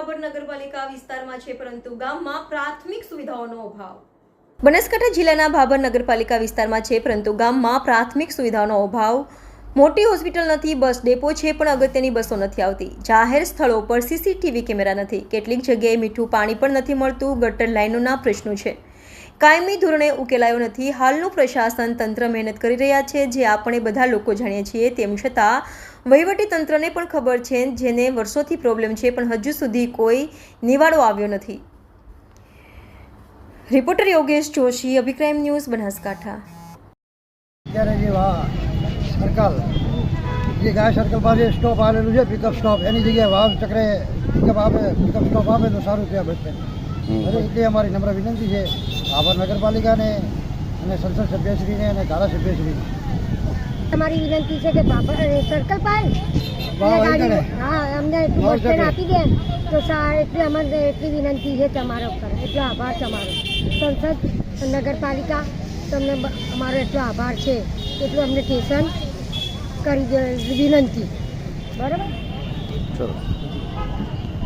ભાભર નગરપાલિકા વિસ્તારમાં છે, પરંતુ ગામમાં પ્રાથમિક સુવિધાઓનો અભાવ. બનાસકાંઠા જિલ્લાના ભાભર નગરપાલિકા વિસ્તારમાં છે, પરંતુ ગામમાં પ્રાથમિક સુવિધાઓનો અભાવ. મોટી હોસ્પિટલ નથી, બસ ડેપો છે, પણ અગત્યની બસો નથી આવતી. જાહેર સ્થળો પર સીસીટીવી કેમેરા નથી. કેટલીક જગ્યાએ મીઠું પાણી પણ નથી મળતું, ગટર લાઇનોના પ્રશ્નો છે. કાયમી ધોરણે ઉકેલાયો નથી. હાલનું પ્રશાસન તંત્ર મહેનત કરી રહ્યા છે, જે આપણે બધા લોકો જાણીએ છીએ તેમ છતાં તંત્રને પણ ખબર છે જેને વર્ષોથી પ્રોબ્લેમ છે પણ હજુ સુધી કોઈ નિવાડો આવ્યો નથી. Reporter Yogesh Joshi અભિક્રાઇમ news Banaskantha. અત્યારે જે સર્કલ જે ગાય સર્કલ પાસે સ્ટોપ આવેલું છે પિકઅપ સ્ટોપ એની જગ્યાએ વાવ ચક્રે પિકઅપ આપે પિકઅપ સ્ટોપ આપે તો સારું ત્યાં બસ એટલે અમારી નમ્ર વિનંતી છે. આભાર નગરપાલિકાને અને સંસદ સભ્યશ્રીને અને ધારાસભ્યશ્રીને. તમારી વિનંતી છે કે સર્કલ પાસે હા અમને એટલું બસ સ્ટેન્ડ આપી દે. તો એટલે અમારે એટલી વિનંતી છે તમારા ઉપર. એટલો આભાર તમારો. સંસદ નગરપાલિકા તમને અમારો એટલો આભાર છે. એટલું અમને સ્ટેશન કરી દે વિનંતી. બરાબર?